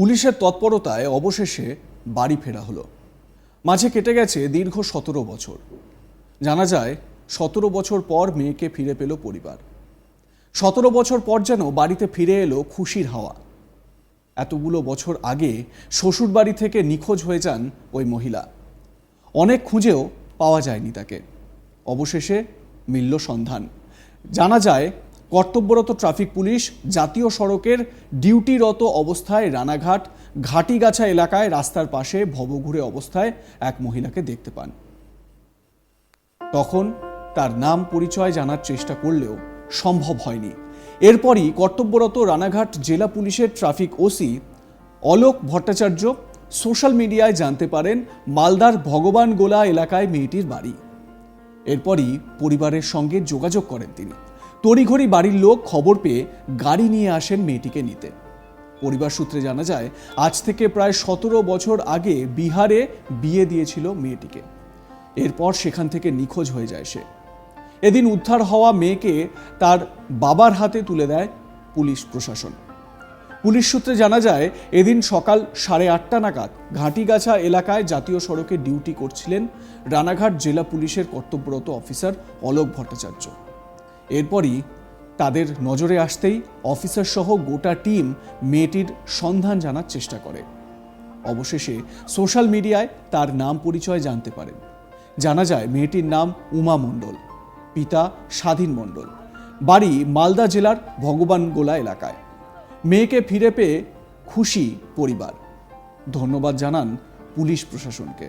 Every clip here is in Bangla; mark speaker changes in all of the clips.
Speaker 1: পুলিশের তৎপরতায় অবশেষে বাড়ি ফেরা হলো। মাঝে কেটে গেছে দীর্ঘ সতেরো বছর। জানা যায়, সতেরো বছর পর মেয়েকে ফিরে পেল পরিবার। সতেরো বছর পর যেন বাড়িতে ফিরে এলো খুশির হাওয়া। এতগুলো বছর আগে শ্বশুর বাড়ি থেকে নিখোঁজ হয়ে যান ওই মহিলা। অনেক খুঁজেও পাওয়া যায়নি তাকে। অবশেষে মিলল সন্ধান। জানা যায় কর্তব্যরত ট্রাফিক পুলিশ জাতীয় সড়কের ডিউটিরত অবস্থায় রানাঘাট, ঘাটিগাছা এলাকায় রাস্তার পাশে ভবঘুরে অবস্থায় এক মহিলাকে দেখতে পান। তখন তার নাম পরিচয় জানার চেষ্টা করলেও সম্ভব হয়নি। এরপরই কর্তব্যরত রানাঘাট জেলা পুলিশের traffic OC Alok Bhattacharya social মিডিয়ায় জানতে পারেন মালদার ভগবান গোলা এলাকায় মেয়েটির বাড়ি। এরপরই পরিবারের সঙ্গে যোগাযোগ করেন তিনি। তড়িঘড়ি বাড়ির লোক খবর পেয়ে গাড়ি নিয়ে আসেন মেয়েটিকে নিতে। পরিবার সূত্রে জানা যায়, আজ থেকে প্রায় সতেরো বছর আগে বিহারে বিয়ে দিয়েছিল মেয়েটিকে। এরপর সেখান থেকে নিখোঁজ হয়ে যায় সে। এদিন উদ্ধার হওয়া মেয়েকে তার বাবার হাতে তুলে দেয় পুলিশ প্রশাসন। পুলিশ সূত্রে জানা যায়, এদিন সকাল সাড়ে আটটা নাগাদ ঘাটিগাছা এলাকায় জাতীয় সড়কে ডিউটি করছিলেন রানাঘাট জেলা পুলিশের কর্তব্যরত অফিসার অলোক ভট্টাচার্য। এরপরই তাদের নজরে আসতেই অফিসার সহ গোটা টিম মেয়েটির সন্ধান জানার চেষ্টা করে। অবশেষে সোশ্যাল মিডিয়ায় তার নাম পরিচয় জানতে পারেন। জানা যায় মেয়েটির নাম উমা মণ্ডল, পিতা স্বাধীন মণ্ডল। বাড়ি মালদা জেলার ভগবানগোলা এলাকায়। মেয়েকে ফিরে পেয়ে খুশি পরিবার। ধন্যবাদ জানান পুলিশ প্রশাসনকে।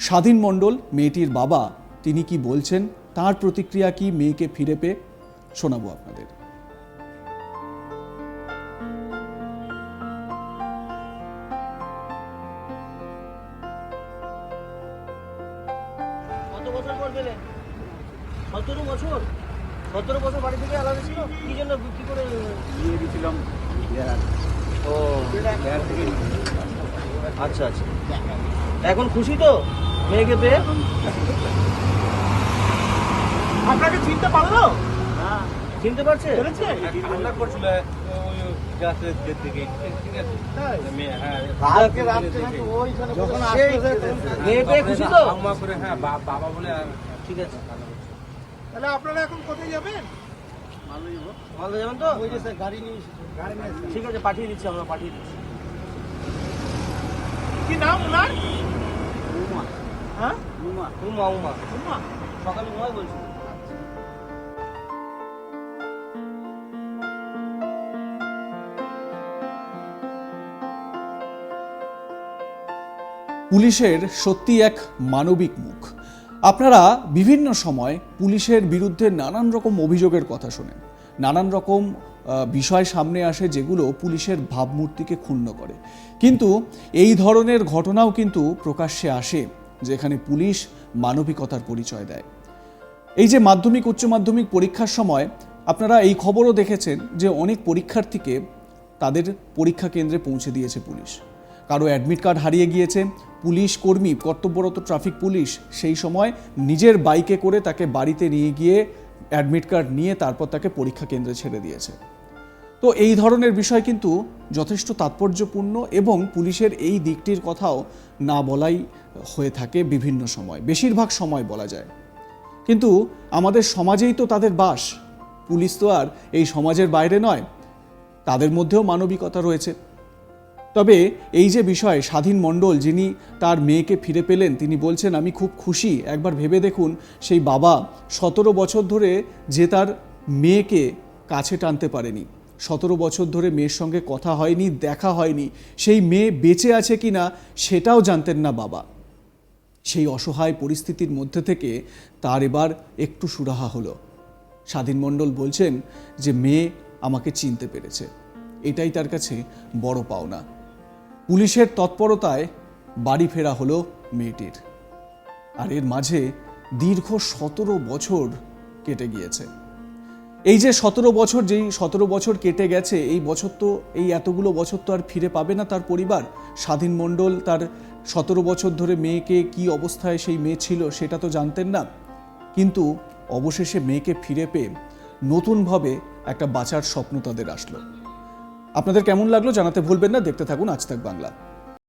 Speaker 1: স্বাধীন মণ্ডল মেয়েটির বাবা, তিনি কি বলছেন তার প্রতিক্রিয়া কি মেয়েকে ফিরে পেয়ে? শোনাবো আপনাদের।
Speaker 2: সতেরো বছর? সতেরো বছর বাড়ি থেকে আলাদা ছিল? কি জন্য কি করে
Speaker 3: নিয়ে গেছিলাম
Speaker 2: ও।
Speaker 3: থেকে
Speaker 2: আচ্ছা আচ্ছা। এখন খুশি তো? মেয়েকে পেয়ে?
Speaker 4: আপনাকে চিনতে পারল?
Speaker 2: চিনতে পারছে?
Speaker 3: হ্যাঁ হ্যাঁ বাবা বলে আর
Speaker 2: ঠিক আছে
Speaker 4: তাহলে আপনারা এখন কোথায় যাবেন?
Speaker 2: মালদা যাবেন তো?
Speaker 4: ওই যে স্যার গাড়ি নিয়ে গাড়ি নিয়ে
Speaker 2: ঠিক আছে পাঠিয়ে দিচ্ছি আমরা পাঠিয়ে দিচ্ছি।
Speaker 4: কি নাম ওনার? হ্যাঁ?
Speaker 2: উমা। উমা
Speaker 4: উমা।
Speaker 2: সকালে উমাই বলছি
Speaker 1: পুলিশের সত্যি এক মানবিক মুখ। আপনারা বিভিন্ন সময় পুলিশের বিরুদ্ধে নানান রকম অভিযোগের কথা শোনেন। নানান রকম বিষয় সামনে আসে যেগুলো পুলিশের ভাবমূর্তিকে ক্ষুণ্ণ করে। কিন্তু এই ধরনের ঘটনাও কিন্তু প্রকাশ্যে আসে যেখানে পুলিশ মানবিকতার পরিচয় দেয়। এই যে মাধ্যমিক, উচ্চ মাধ্যমিক পরীক্ষার সময় আপনারা এই খবরও দেখেছেন যে অনেক পরীক্ষার্থীকে তাদের পরীক্ষা কেন্দ্রে পৌঁছে দিয়েছে পুলিশ। কারও অ্যাডমিট কার্ড হারিয়ে গিয়েছে, পুলিশ কর্মী, কর্তব্যরত ট্রাফিক পুলিশ সেই সময় নিজের বাইকে করে তাকে বাড়িতে নিয়ে গিয়ে অ্যাডমিট কার্ড নিয়ে তারপর তাকে পরীক্ষা কেন্দ্রে ছেড়ে দিয়েছে। তো এই ধরনের বিষয় কিন্তু যথেষ্ট তাৎপর্যপূর্ণ এবং পুলিশের এই দিকটির কথাও না বলাই হয়ে থাকে বিভিন্ন সময়, বেশিরভাগ সময় বলা যায়। কিন্তু আমাদের সমাজেই তো তাদের বাস, পুলিশ তো আর এই সমাজের বাইরে নয়, তাদের মধ্যেও মানবিকতা রয়েছে। তবে এই যে বিষয়, স্বাধীন মণ্ডল যিনি তার মেয়েকে ফিরে পেলেন, তিনি বলছেন, আমি খুব খুশি। একবার ভেবে দেখুন, সেই বাবা সতেরো বছর ধরে যে তার মেয়েকে কাছে টানতে পারেনি। সতেরো বছর ধরে মেয়ের সঙ্গে কথা হয়নি, দেখা হয়নি। সেই মেয়ে বেঁচে আছে কি না, সেটাও জানতেন না বাবা। সেই অসহায় পরিস্থিতির মধ্যে থেকে তার এবার একটু সুরাহা হলো। স্বাধীন মণ্ডল বলছেন যে, মেয়ে আমাকে চিনতে পেরেছে। এটাই তার কাছে বড় পাওনা। পুলিশের তৎপরতায় বাড়ি ফেরা হলো মেয়েটির। আর এর মাঝে দীর্ঘ সতেরো বছর কেটে গিয়েছে। এই যে সতেরো বছর, যেই সতেরো বছর কেটে গেছে, এই বছর তো, এই এতগুলো বছর তো আর ফিরে পাবে না তার পরিবার। স্বাধীন মণ্ডল তার সতেরো বছর ধরে মেয়েকে কি অবস্থায় সেই মেয়ে ছিল সেটা তো জানতেন না। কিন্তু অবশেষে মেয়েকে ফিরে পেয়ে নতুনভাবে একটা বাঁচার স্বপ্ন তাদের আসলো। আপনাদের কেমন লাগল জানাতে ভুলবেন না দেখতে থাকুন আজ তাক বাংলা।